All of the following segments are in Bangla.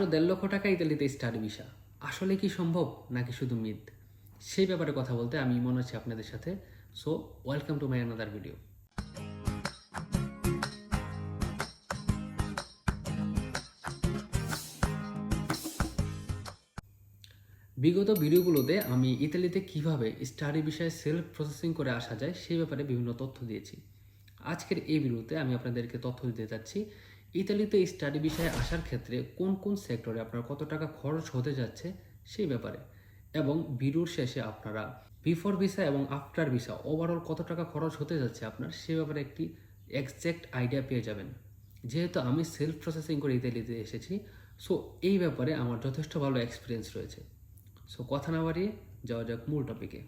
মাত্র দেড় লক্ষ টাকা ইতালিতে স্টাডি ভিসা। আসলে কি সম্ভব নাকি শুধু মিথ? সেই ব্যাপারে কথা বলতে আমি মনে হচ্ছে আপনাদের সাথে। So welcome to my another video বিগত ভিডিওগুলোতে আমি ইতালিতে কীভাবে স্টাডি বিষয়ে সেলফ প্রসেসিং করে আসা যায় সেই ব্যাপারে বিভিন্ন তথ্য দিয়েছি। আজকের এই ভিডিওতে আমি আপনাদেরকে তথ্য দিতে চাচ্ছি ইতালিতে স্টাডি বিষয়ে আসার ক্ষেত্রে কোন কোন সেক্টরে আপনার কত টাকা খরচ হতে যাচ্ছে সেই ব্যাপারে। এবং ভিডিওর শেষে আপনারা বিফোর ভিসা এবং আফটার ভিসা ওভারঅল কত টাকা খরচ হতে যাচ্ছে আপনার সে ব্যাপারে একটি এক্সাক্ট আইডিয়া পেয়ে যাবেন। যেহেতু আমি সেলফ প্রসেসিং করে ইতালিতে এসেছি সো এই ব্যাপারে আমার যথেষ্ট ভালো এক্সপিরিয়েন্স রয়েছে। সো কথা না বাড়িয়ে যাওয়া যাক মূল টপিকে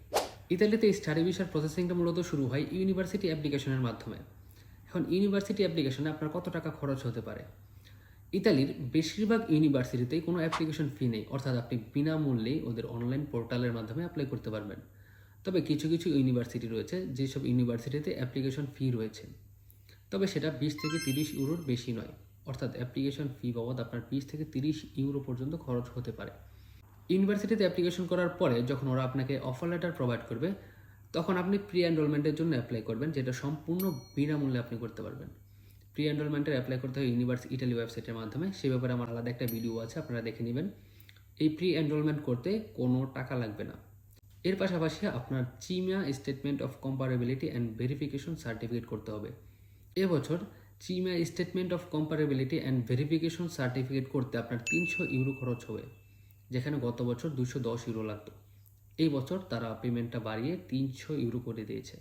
ইতালিতে স্টাডি ভিসার প্রসেসিংটা মূলত শুরু হয় ইউনিভার্সিটি অ্যাপ্লিকেশনের মাধ্যমে। এখন ইউনিভার্সিটি অ্যাপ্লিকেশনে আপনার কত টাকা খরচ হতে পারে? ইতালির বেশিরভাগ ইউনিভার্সিটিতেই কোনো অ্যাপ্লিকেশন ফি নেই। অর্থাৎ আপনি বিনামূল্যেই ওদের অনলাইন পোর্টালের মাধ্যমে অ্যাপ্লাই করতে পারবেন। তবে কিছু কিছু ইউনিভার্সিটি রয়েছে, যেসব ইউনিভার্সিটিতে অ্যাপ্লিকেশন ফি রয়েছে। তবে সেটা বিশ থেকে তিরিশ ইউরোর বেশি নয়। অর্থাৎ অ্যাপ্লিকেশন ফি বাবদ আপনার বিশ থেকে তিরিশ ইউরো পর্যন্ত খরচ হতে পারে। ইউনিভার্সিটিতে অ্যাপ্লিকেশন করার পরে যখন ওরা আপনাকে অফার লেটার প্রোভাইড করবে তখন আপনি প্রি এনরোলমেন্টের জন্য অ্যাপ্লাই করবেন, যেটা সম্পূর্ণ বিনামূল্যে আপনি করতে পারবেন। প্রি এনরোলমেন্টের অ্যাপ্লাই করতে হয় ইউনিভার্স ইটালি ওয়েবসাইটের মাধ্যমে। সে ব্যাপারে আমার আলাদা একটা ভিডিও আছে, আপনারা দেখে নেবেন। এই প্রি এনরোলমেন্ট করতে কোনো টাকা লাগবে না। এর পাশাপাশি আপনার CIMEA statement of comparability and verification certificate করতে হবে। এবছর CIMEA statement of comparability and verification certificate করতে আপনার তিনশো ইউরো খরচ হবে, যেখানে গত বছর দুশো দশ ইউরো লাগতো। এই বছর তারা পেমেন্টটা বাড়িয়ে তিনশো ইউরো করে দিয়েছে।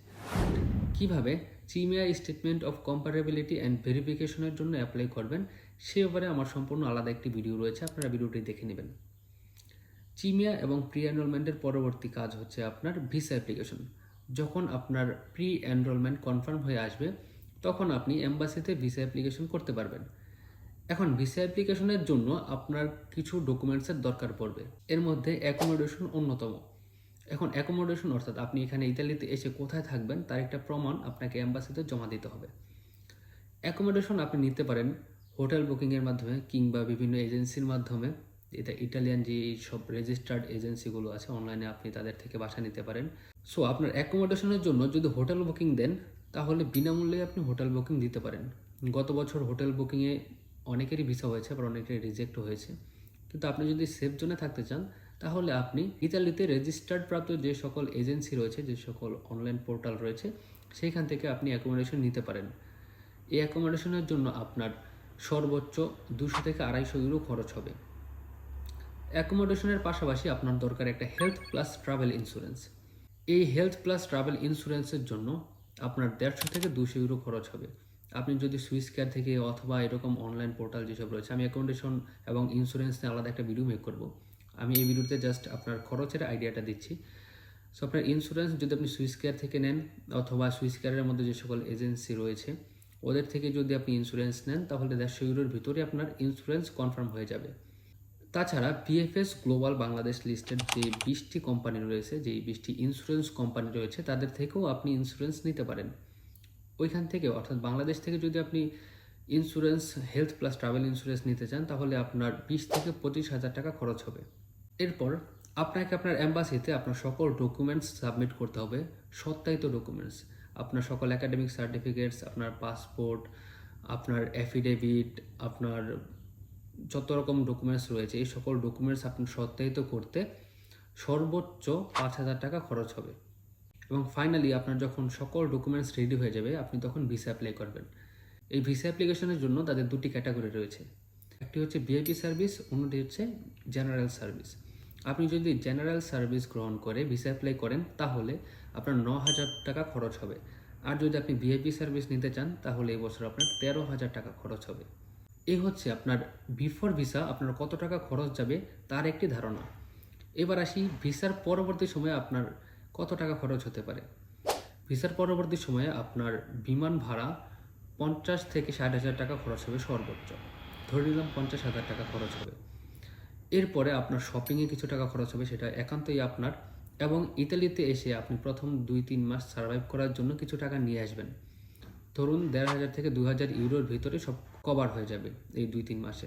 কীভাবে? CIMEA statement of comparability and ভেরিফিকেশনের জন্য অ্যাপ্লাই করবেন, সে ব্যাপারে আমার সম্পূর্ণ আলাদা একটি ভিডিও রয়েছে, আপনারা ভিডিওটি দেখে নেবেন। চিমিয়া এবং প্রি এনরোলমেন্টের পরবর্তী কাজ হচ্ছে আপনার ভিসা অ্যাপ্লিকেশন যখন আপনার প্রি এনরোলমেন্ট কনফার্ম হয়ে আসবে, তখন আপনি এম্বাসিতে ভিসা অ্যাপ্লিকেশন করতে পারবেন। এখন ভিসা অ্যাপ্লিকেশনের জন্য আপনার কিছু ডকুমেন্টসের দরকার পড়বে। এর মধ্যে অ্যাকোমোডেশন অন্যতম। এখন অ্যাকোমোডেশন অর্থাৎ আপনি এখানে ইতালিতে এসে কোথায় থাকবেন, তার একটা প্রমাণ আপনাকে অ্যাম্বাসিতে জমা দিতে হবে। অ্যাকোমোডেশন আপনি নিতে পারেন হোটেল বুকিংয়ের মাধ্যমে কিংবা বিভিন্ন এজেন্সির মাধ্যমে। এটা ইটালিয়ান যে সব রেজিস্টার্ড এজেন্সিগুলো আছে অনলাইনে আপনি তাদের থেকে বাসা নিতে পারেন। সো আপনার অ্যাকোমোডেশনের জন্য যদি হোটেল বুকিং দেন, তাহলে বিনামূল্যে আপনি হোটেল বুকিং দিতে পারেন। গত বছর হোটেল বুকিংয়ে অনেকেরই ভিসা হয়েছে, আবার অনেকেরই রিজেক্ট হয়েছে। কিন্তু আপনি যদি সেফ জোনে থাকতে চান তাহলে আপনি ইতালিতে রেজিস্টার্ড প্রাপ্ত যে সকল এজেন্সি রয়েছে, যে সকল অনলাইন পোর্টাল রয়েছে, সেইখান থেকে আপনি অ্যাকোমোডেশন নিতে পারেন। এই অ্যাকোমোডেশনের জন্য আপনার সর্বোচ্চ দুশো থেকে আড়াইশো ইউরো খরচ হবে। অ্যাকোমোডেশনের পাশাপাশি আপনার দরকার একটা হেলথ প্লাস ট্রাভেল ইন্স্যুরেন্স এই হেলথ প্লাস ট্রাভেল ইন্স্যুরেন্সের জন্য আপনার দেড়শো থেকে দুশো ইউরো খরচ হবে। আপনি যদি সুইস কেয়ার থেকে অথবা এরকম অনলাইন পোর্টাল যেসব রয়েছে, আমি অ্যাকোমোডেশন এবং ইন্স্যুরেন্স নিয়ে আলাদা একটা ভিডিও মেক করব। আমি এই ভিডিওতে জাস্ট আপনার খরচের আইডিয়াটা দিচ্ছি। সো আপনার ইন্স্যুরেন্স যদি আপনি সুইস কেয়ার থেকে নেন, অথবা সুইস কেয়ারের মধ্যে যে সকল এজেন্সি রয়েছে, ওদের থেকে যদি আপনি ইন্স্যুরেন্স নেন, তাহলে দেড়শো ইউরোর ভিতরে আপনার ইন্স্যুরেন্স কনফার্ম হয়ে যাবে। তাছাড়া বিএফএস গ্লোবাল বাংলাদেশ লিস্টেড যে বিশটি কোম্পানি রয়েছে, যে বিশটি ইন্স্যুরেন্স কোম্পানি রয়েছে, তাদের থেকেও আপনি ইন্স্যুরেন্স নিতে পারেন। ওইখান থেকে, অর্থাৎ বাংলাদেশ থেকে যদি আপনি insurance health plus travel insurance নিতে চান, তাহলে আপনার বিশ থেকে পঁচিশ হাজার টাকা খরচ হবে। এরপর আপনাকে আপনার অ্যাম্বাসিতে আপনার সকল ডকুমেন্টস সাবমিট করতে হবে, সত্যায়িত ডকুমেন্টস আপনার সকল একাডেমিক সার্টিফিকেটস আপনার পাসপোর্ট আপনার অ্যাফিডেভিট আপনার যত রকম ডকুমেন্টস রয়েছে, এই সকল ডকুমেন্টস আপনি সত্যায়িত করতে সর্বোচ্চ পাঁচ হাজার টাকা খরচ হবে। এবং ফাইনালি আপনার যখন সকল ডকুমেন্টস রেডি হয়ে যাবে, আপনি তখন ভিসা অ্যাপ্লাই করবেন। এই ভিসা অ্যাপ্লিকেশনের জন্য তাদের দুটি ক্যাটাগরি রয়েছে। একটি হচ্ছে ভিআইপি সার্ভিস, অন্যটি হচ্ছে জেনারেল সার্ভিস। আপনি যদি জেনারেল সার্ভিস গ্রহণ করে, ভিসা অ্যাপ্লাই করেন, তাহলে আপনার ন হাজার টাকা খরচ হবে। আর যদি আপনি ভিআইপি সার্ভিস নিতে চান, তাহলে এই বছর আপনার তেরো হাজার টাকা খরচ হবে। এই হচ্ছে আপনার বিফোর ভিসা, আপনার কত টাকা খরচ যাবে, তার একটি ধারণা। এবার আসি, ভিসার পরবর্তী সময়ে আপনার কত টাকা খরচ হতে পারে? ভিসার পরবর্তী সময়ে আপনার বিমান ভাড়া পঞ্চাশ থেকে ষাট হাজার টাকা খরচ হবে সর্বোচ্চ। ধরে নিলাম পঞ্চাশ হাজার টাকা খরচ হবে। এরপরে আপনার শপিংয়ে কিছু টাকা খরচ হবে, সেটা একান্তই আপনার। এবং ইতালিতে এসে আপনি প্রথম দুই, তিন মাস সার্ভাইভ করার জন্য কিছু টাকা নিয়ে আসবেন। ধরুন দেড় হাজার থেকে দু হাজার ইউরোর ভিতরে সব কভার হয়ে যাবে এই দুই, তিন মাসে।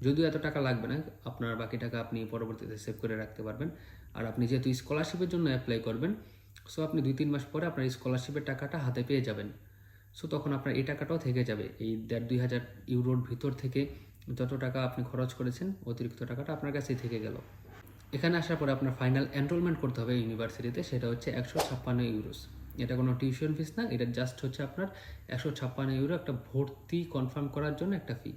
যদিও এত টাকা লাগবে না, আপনার বাকি টাকা আপনি পরবর্তীতে সেভ করে রাখতে পারবেন। আর আপনি যেহেতু স্কলারশিপের জন্য অ্যাপ্লাই করবেন সো আপনি দুই, তিন মাস পরে আপনার স্কলারশিপের টাকাটা হাতে পেয়ে যাবেন। সো তখন আপনার এই টাকাটাও থেকে যাবে। এই দেড় দুই হাজার ইউরোর ভিতর থেকে যত টাকা আপনি খরচ করেছেন, অতিরিক্ত টাকাটা আপনার কাছেই থেকে গেল। এখানে আসার পরে আপনার ফাইনাল এনরোলমেন্ট করতে হবে ইউনিভার্সিটিতে সেটা হচ্ছে একশো ছাপ্পান্ন ইউরোস এটা কোনো টিউশন ফিস না, এটা জাস্ট হচ্ছে আপনার একশো ছাপ্পান্ন ইউরো একটা ভর্তি কনফার্ম করার জন্য একটা ফি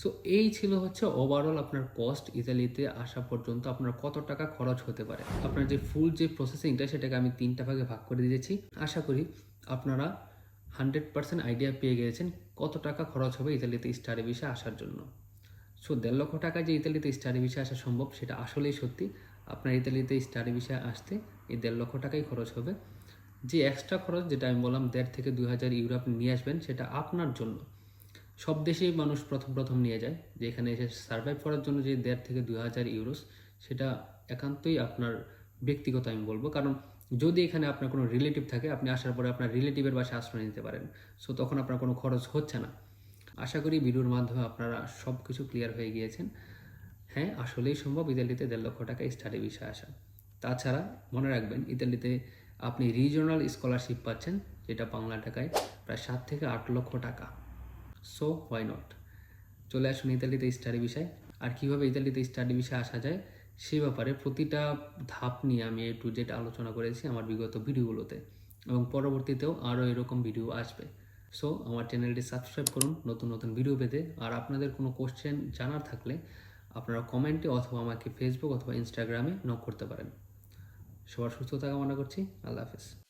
সো এই ছিল হচ্ছে ওভারঅল আপনার কস্ট ইতালিতে আসা পর্যন্ত আপনার কত টাকা খরচ হতে পারে। আপনার যে ফুল যে প্রসেসিংটা সেটাকে আমি তিনটা ভাগে ভাগ করে দিয়েছি। আশা করি আপনারা হান্ড্রেড পার্সেন্ট আইডিয়া পেয়ে গিয়েছেন কত টাকা খরচ হবে ইতালিতে স্টাডি ভিসা আসার জন্য। সো দেড় লক্ষ টাকা যে ইতালিতে স্টাডি ভিসা আসা সম্ভব, সেটা আসলেই সত্যি। আপনার ইতালিতে স্টাডি ভিসা আসতে এই দেড় লক্ষ টাকাই খরচ হবে। যে এক্সট্রা খরচ যেটা আমি বললাম, দেড় থেকে দুই হাজার ইউরো আপনি নিয়ে আসবেন, সেটা আপনার জন্য। সব দেশেই মানুষ প্রথম প্রথম নিয়ে যায়, যে এখানে এসে সার্ভাইভ করার জন্য যে দেড় থেকে দুই হাজার ইউরোস, সেটা একান্তই আপনার ব্যক্তিগত আমি বলব। কারণ যদি এখানে আপনার কোনো রিলেটিভ থাকে, আপনি আসার পরে আপনার রিলেটিভের বাসায় আশ্রয় নিতে পারেন। সো তখন আপনার কোনো খরচ হচ্ছে না। আশা করি ভিডিওর মাধ্যমে আপনারা সব কিছু ক্লিয়ার হয়ে গিয়েছেন। হ্যাঁ আসলেই সম্ভব ইতালিতে দেড় লক্ষ টাকা স্টাডি বিষয় আসা। তাছাড়া মনে রাখবেন, ইতালিতে আপনি রিজনাল স্কলারশিপ পাচ্ছেন, যেটা বাংলা টাকায় প্রায় সাত থেকে আট লক্ষ টাকা। সো হোয়াই নট চলে আসুন ইতালিতে স্টাডি বিষয়। আর কীভাবে ইতালিতে স্টাডি বিষয়ে আসা যায়? সে ব্যাপারে প্রতিটা ধাপ নিয়ে আমি এ টু জেড আলোচনা করেছি আমার বিগত ভিডিওগুলোতে এবং পরবর্তীতেও আরও এরকম ভিডিও আসবে। সো আমার চ্যানেলটি সাবস্ক্রাইব করুন, নতুন নতুন ভিডিও পেতে। আর আপনাদের কোনো কোশ্চেন জানার থাকলে আপনারা কমেন্টে অথবা আমাকে ফেসবুক অথবা ইনস্টাগ্রামে নক করতে পারেন। সবার সুস্থতা কামনা করছি। আল্লাহ হাফেজ।